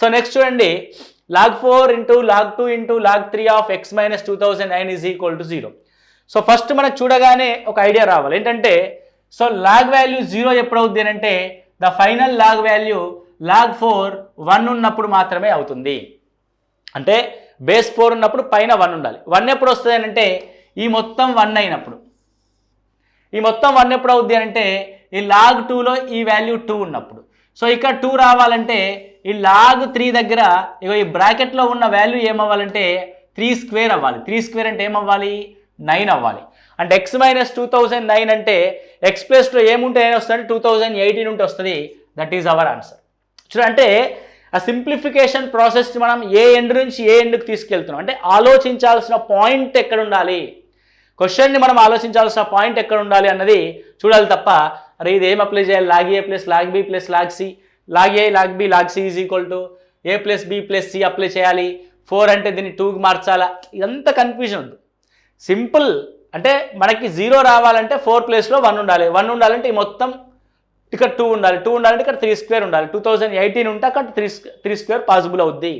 So next చూడండి. Log four into log two into log three of x minus two thousand nine is equal to zero so first మనకు చూడగానే ఒక idea రావాలి. ఏంటంటే so log value zero ఎప్పుడవుద్ది అని అంటే the final log value log four one ఉన్నప్పుడు మాత్రమే అవుతుంది. అంటే బేస్ ఫోర్ ఉన్నప్పుడు పైన వన్ ఉండాలి. వన్ ఎప్పుడు వస్తుంది అని అంటే ఈ మొత్తం వన్ అయినప్పుడు. ఈ మొత్తం వన్ ఎప్పుడు అవుద్ది అని అంటే ఈ లాగ్ టూలో ఈ వాల్యూ టూ ఉన్నప్పుడు. సో ఇక్కడ టూ రావాలంటే ఈ లాగ్ త్రీ దగ్గర ఇగో ఈ బ్రాకెట్లో ఉన్న వాల్యూ ఏమవ్వాలంటే త్రీ స్క్వేర్ అవ్వాలి. త్రీ స్క్వేర్ అంటే ఏమవ్వాలి? నైన్ అవ్వాలి. అంటే X minus two thousand nine అంటే ఎక్స్ ప్లస్లో ఏముంటే ఏం వస్తుంది? టూ థౌజండ్ ఎయిటీన్ ఉంటే వస్తుంది. దట్ ఈజ్ అవర్ ఆన్సర్ చూడంటే ఆ సింప్లిఫికేషన్ ప్రాసెస్ మనం ఏ ఎండ్ నుంచి ఏ ఎండ్కి తీసుకెళ్తున్నాం? అంటే ఆలోచించాల్సిన పాయింట్ ఎక్కడ ఉండాలి? క్వశ్చన్ని మనం ఆలోచించాల్సిన పాయింట్ ఎక్కడ ఉండాలి అన్నది చూడాలి తప్ప అరే ఇది ఏం అప్లై చేయాలి? Log A plus log B plus log C? Log A log B log C is equal to A plus B plus C apply చేయాలి. ఫోర్ అంటే దీన్ని టూకి మార్చాలా? ఇదంతా కన్ఫ్యూజన్ ఉంది. సింపుల్ అంటే మనకి జీరో రావాలంటే ఫోర్ ప్లేస్లో వన్ ఉండాలి. వన్ ఉండాలంటే ఈ మొత్తం ఇక్కడ టూ ఉండాలి. టూ ఉండాలంటే ఇక్కడ త్రీ స్క్వేర్ ఉండాలి. టూ థౌజండ్ ఎయిటీన్ ఉంటే అక్కడ త్రీ త్రీ స్క్వేర్ పాసిబుల్ అవుద్ది.